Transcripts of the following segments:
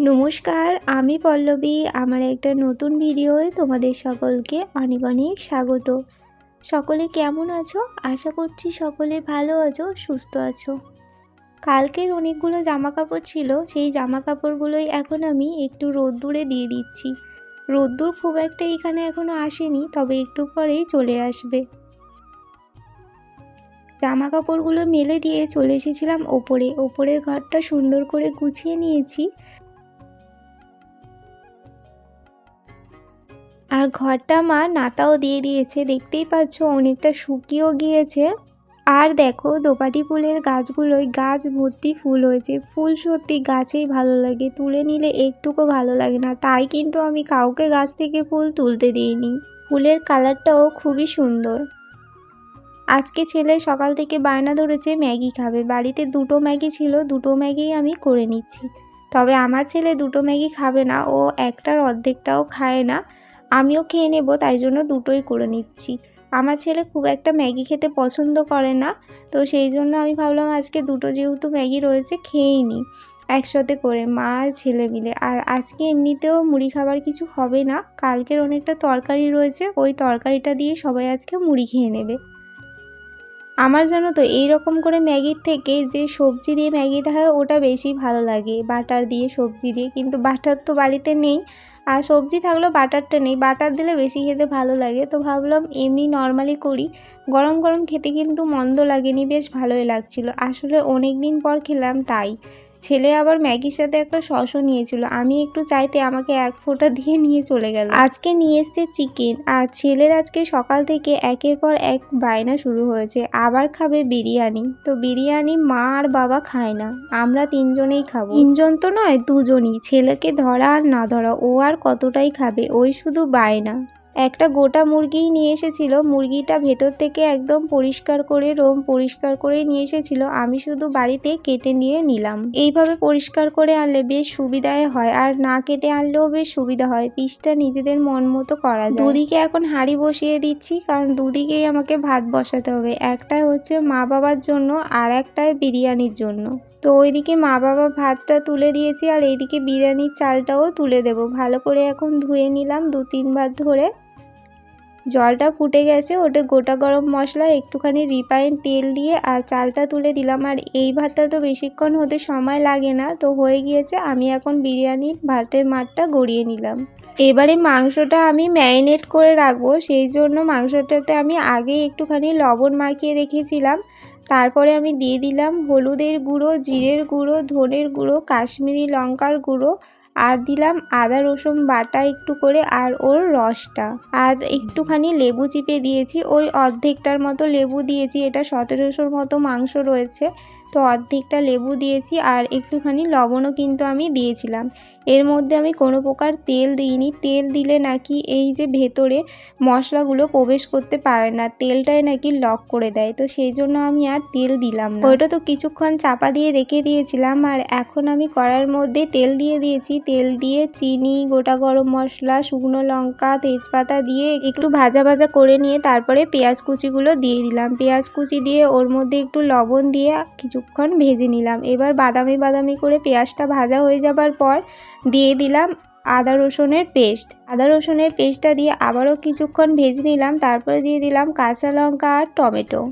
নমস্কার, আমি পল্লবী। আমার একটা নতুন ভিডিওয়ে তোমাদের সকলকে অনেক অনেক স্বাগত। সকলে কেমন আছো? আশা করছি সকলে ভালো আছো, সুস্থ আছো। কালকের অনেকগুলো জামা কাপড় ছিল, সেই জামা কাপড়গুলোই এখন আমি একটু রোদ্দুরে দিয়ে দিচ্ছি। রোদ্দুর খুব একটা এখানে এখনও আসেনি, তবে একটু পরেই চলে আসবে। জামা কাপড়গুলো মেলে দিয়ে চলে এসেছিলাম ওপরে। ওপরের ঘরটা সুন্দর করে গুছিয়ে নিয়েছি। আর ঘরটা মা নাতাও দিয়ে দিয়েছে। দেখতেই পাচ্ছ অনেকটা শুকিয়েও গিয়েছে। আর দেখো দোপাটি ফুলের গাছগুলোই গাছ ভর্তি ফুল হয়েছে। ফুল সত্যি গাছেই ভালো লাগে। তুলে নিলে একটুকু ভালো লাগে না। তাই কিন্তু আমি কাউকে গাছ থেকে ফুল তুলতে দিইনি। ফুলের কালারটাও খুবই সুন্দর। আজকে ছেলে সকাল থেকে বায়না ধরেছে ম্যাগি খাবে। বাড়িতে দুটো ম্যাগি ছিল, দুটো ম্যাগি আমি করে নিচ্ছি। তবে আমার ছেলে দুটো ম্যাগি খাবে না। ও একটার অর্ধেকটাও খায় না। আমিও খেয়ে নেব, তাই জন্য দুটোই করে নিচ্ছি। আমার ছেলে খুব একটা ম্যাগি খেতে পছন্দ করে না, তো সেই জন্য আমি ভাবলাম আজকে দুটো যেহেতু ম্যাগি রয়েছে খেয়েই নিই, একসাথে করে মা আর ছেলে মিলে। আর আজকে এমনিতেও মুড়ি খাবার কিছু হবে না, কালকের অনেকটা তরকারি রয়েছে, ওই তরকারিটা দিয়ে সবাই আজকে মুড়ি খেয়ে নেবে। আমার জানো তো এই রকম করে ম্যাগির থেকে যে সবজি দিয়ে ম্যাগিটা হয়, ওটা বেশি ভালো লাগে। বাটার দিয়ে সবজি দিয়ে, কিন্তু বাটার তো বাড়িতে নেই আর সবজি থাকলেও বাটারটা নেই। বাটার দিলে বেশি খেতে ভালো লাগে। তো ভাবলাম এমনি নর্মালি করি। গরম গরম খেতে কিন্তু মন্দ লাগেনি, বেশ ভালোই লাগছিল। আসলে অনেক দিন পর খেলাম তাই। ছেলে আবার ম্যাগির সাথে একটা সসও নিয়েছিল। আমি একটু চাইতে আমাকে এক ফোঁটা দিয়ে নিয়ে চলে গেল। আজকে নিয়ে এসছে চিকেন। আর ছেলের আজকে সকাল থেকে একের পর এক বায়না শুরু হয়েছে। আবার খাবে বিরিয়ানি। তো বিরিয়ানি মা আর বাবা খায় না। আমরা তিনজনেই খাব। তিনজন তো নয়, দুজনই। ছেলেকে ধরা আর না ধরা, ও আর কতটাই খাবে? ওই শুধু বায়না। একটা গোটা মুরগিই নিয়ে এসেছিল। মুরগিটা ভেতর থেকে একদম পরিষ্কার করে, রোম পরিষ্কার করে নিয়ে এসেছিল। আমি শুধু বাড়িতে কেটে নিয়ে নিলাম। এইভাবে পরিষ্কার করে আনলে বেশ সুবিধায় হয়। আর না কেটে আনলেও বেশ সুবিধা হয়। পিসটা নিজেদের মন মতো করা যায়। দুদিকে এখন হাঁড়ি বসিয়ে দিচ্ছি, কারণ দুদিকেই আমাকে ভাত বসাতে হবে। একটাই হচ্ছে মা বাবার জন্য আর একটাই বিরিয়ানির জন্য। তো ওইদিকে মা বাবা ভাতটা তুলে দিয়েছি আর এইদিকে বিরিয়ানির চালটাও তুলে দেব। ভালো করে এখন ধুয়ে নিলাম দু তিনবার ধরে। জলটা ফুটে গেছে ওটা গোটা গরম মশলা, একটুখানি রিফাইন তেল দিয়ে আর চালটা তুলে দিলাম। আর এই ভাতটা তো বেশিক্ষণ হতে সময় লাগে না, তো হয়ে গিয়েছে, আমি এখন বিরিয়ানির ভাতের মাঠটা গড়িয়ে নিলাম। এবারে মাংসটা আমি ম্যারিনেট করে রাখব, সেই জন্য মাংসটাতে আমি আগে একটুখানি লবণ মাখিয়ে রেখেছিলাম। তারপরে আমি দিয়ে দিলাম হলুদের গুঁড়ো, জিরের গুঁড়ো, ধনের গুঁড়ো, কাশ্মীরি লঙ্কার গুঁড়ো আর দিলাম আদা, রসুন বাটা একটু করে আর ওর রসটা। আর একটুখানি লেবু চিপে দিয়েছি, ওই অর্ধেকটার মতো লেবু দিয়েছি, এটা সতেরোশোর মতো মাংস রয়েছে। তো অর্ধেকটা লেবু দিয়েছি আর একটুখানি লবণও কিন্তু আমি দিয়েছিলাম। এর মধ্যে আমি কোনো প্রকার তেল দিইনি। তেল দিলে নাকি এই যে ভেতরে মশলাগুলো প্রবেশ করতে পারে না, তেলটাই নাকি লক করে দেয়। তো সেই জন্য আমি আর তেল দিলাম না। ওইটা তো কিছুক্ষণ চাপা দিয়ে রেখে দিয়েছিলাম আর এখন আমি কড়ার মধ্যে তেল দিয়ে দিয়েছি। তেল দিয়ে চিনি, গোটা গরম মশলা, শুকনো লঙ্কা, তেজপাতা দিয়ে একটু ভাজা ভাজা করে নিয়ে তারপরে পেঁয়াজ কুচিগুলো দিয়ে দিলাম। পেঁয়াজ কুচি দিয়ে ওর মধ্যে একটু লবণ দিয়ে কিছুক্ষণ ভেজে নিলাম। এবার বাদামি বাদামি করে পেঁয়াজটা ভাজা হয়ে যাবার পর দিয়ে দিলাম আদা রসুনের পেস্ট। আদা রসুনের পেস্টটা দিয়ে আবারও কিছুক্ষণ ভেজে নিলাম, তারপরে দিয়ে দিলাম কাঁচা লঙ্কা আর টমেটো।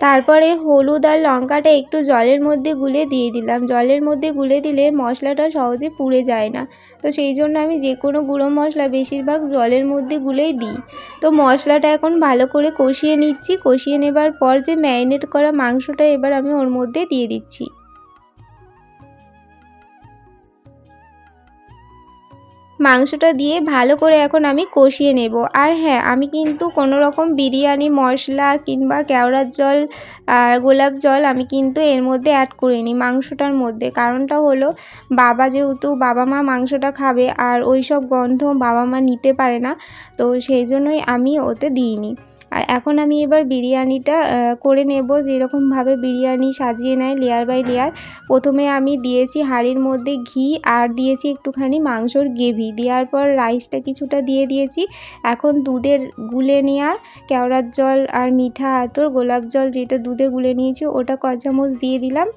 তারপরে হলুদ আর লঙ্কাটা একটু জলের মধ্যে গুলে দিয়ে দিলাম। জলের মধ্যে গুলে দিলে মশলাটা সহজে পুড়ে যায় না। তো সেই জন্য আমি যে কোনো গুঁড়ো মশলা বেশিরভাগ জলের মধ্যে গুলেই দিই। তো মশলাটা এখন ভালো করে কষিয়ে নিচ্ছি। কষিয়ে নেবার পর যে ম্যারিনেট করা মাংসটা এবার আমি ওর মধ্যে দিয়ে দিচ্ছি। মাংসটা দিয়ে ভালো করে এখন আমি কষিয়ে নেব। আর হ্যাঁ আমি কিন্তু কোনো রকম বিরিয়ানি, মশলা কিংবা কেওড়ার জল আর গোলাপ জল আমি কিন্তু এর মধ্যে অ্যাড করিনি মাংসটার মধ্যে। কারণটা হলো বাবা যেহেতু বাবা মা মাংসটা খাবে আর ওই সব গন্ধ বাবা মা নিতে পারে না, তো সেই জন্যই আমি ওতে দিইনি। আর এখন আমি এবার বিরিয়ানিটা করে নেব। যেরকমভাবে বিরিয়ানি সাজিয়ে নেয় লেয়ার বাই লেয়ার প্রথমে আমি দিয়েছি হাঁড়ির মধ্যে ঘি আর দিয়েছি একটুখানি মাংসর গ্রেভি। দেওয়ার পর রাইসটা কিছুটা দিয়ে দিয়েছি। এখন দুধের গুলে নেওয়া কেওড়ার জল আর মিঠা আতর, গোলাপ জল যেটা দুধে গুলে নিয়েছি ওটা ক চামচ দিয়ে দিলাম।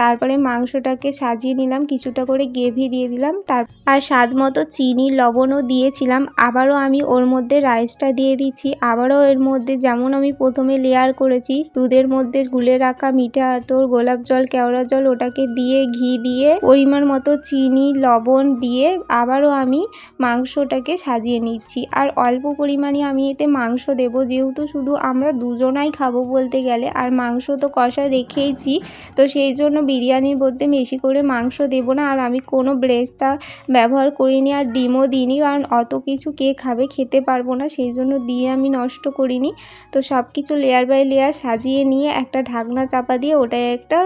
তারপরে মাংসটাকে সাজিয়ে নিলাম, কিছুটা করে গ্রেভি দিয়ে দিলাম। তার আর স্বাদ মতো চিনি, লবণও দিয়েছিলাম। আবারও আমি ওর মধ্যে রাইসটা দিয়ে দিচ্ছি। আবারও এর মধ্যে যেমন আমি প্রথমে লেয়ার করেছি, দুধের মধ্যে গুলে রাখা মিঠা আতর, গোলাপ জল, কেওড়া জল, ওটাকে দিয়ে ঘি দিয়ে পরিমাণ মতো চিনি, লবণ দিয়ে আবারও আমি মাংসটাকে সাজিয়ে নিচ্ছি। আর অল্প পরিমাণে আমি এতে মাংস দেব, যেহেতু শুধু আমরা দুজনাই খাব বলতে গেলে, আর মাংস তো কষা রেখেইছি, তো সেই জন্য বিরিয়ানির মধ্যে বেশি করে মাংস দেবো না। আর আমি কোনো ব্রেস্তা ব্যবহার করিনি আর ডিমও দিইনি, কারণ অত কিছু কে খাবে খেতে পারব না, সেই জন্য দিয়ে আমি নষ্ট করিনি। তো সব কিছু লেয়ার বাই লেয়ার সাজিয়ে নিয়ে একটা ঢাকনা চাপা দিয়ে ওটায় একটা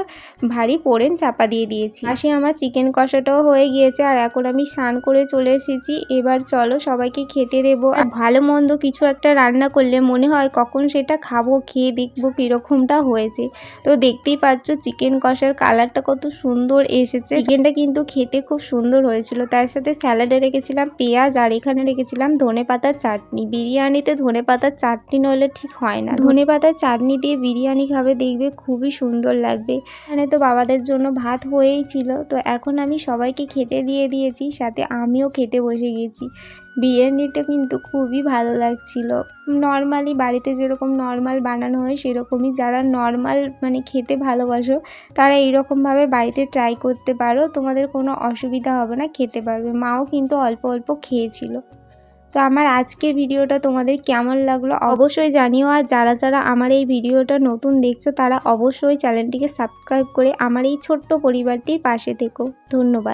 ভারী পোড়েন চাপা দিয়ে দিয়েছি। পাশে আমার চিকেন কষাটাও হয়ে গিয়েছে আর এখন আমি স্নান করে চলে এসেছি। এবার চলো সবাইকে খেতে দেবো। আর ভালো মন্দ কিছু একটা রান্না করলে মনে হয় কখন সেটা খাব, খেয়ে দেখব কীরকমটা হয়েছে। তো দেখতেই পাচ্ছ চিকেন কষার কালারটা কত সুন্দর এসেছে। চিকেনটা কিন্তু খেতে খুব সুন্দর হয়েছিল। তার সাথে স্যালাডে রেখেছিলাম পেঁয়াজ আর এখানে রেখেছিলাম ধনে পাতার চাটনি। বিরিয়ানিতে ধনে পাতার চাটনি নইলে ঠিক হয় না। ধনে পাতার চাটনি দিয়ে বিরিয়ানি খাবে, দেখবে খুবই সুন্দর লাগবে। এখানে তো বাবাদের জন্য ভাত হয়েই ছিল। তো এখন আমি সবাইকে খেতে দিয়ে দিয়েছি, সাথে আমিও খেতে বসে গেছি। বিরিয়ানিটা কিন্তু খুবই ভালো লাগছিল। নর্মালি বাড়িতে যেরকম নর্মাল বানানো হয়, সেরকমই যারা নর্মাল মানে খেতে ভালোবাসো, তারা এইরকমভাবে বাড়িতে ট্রাই করতে পারো। তোমাদের কোনো অসুবিধা হবে না, খেতে পারবে। মাও কিন্তু অল্প অল্প খেয়েছিল। তো আমার আজকের ভিডিওটা তোমাদের কেমন লাগল অবশ্যই জানিও। আর যারা যারা আমার এই ভিডিওটা নতুন দেখছ, তারা অবশ্যই চ্যানেলটিকে সাবস্ক্রাইব করে আমার এই ছোট্ট পরিবারটির পাশে থেকো। ধন্যবাদ।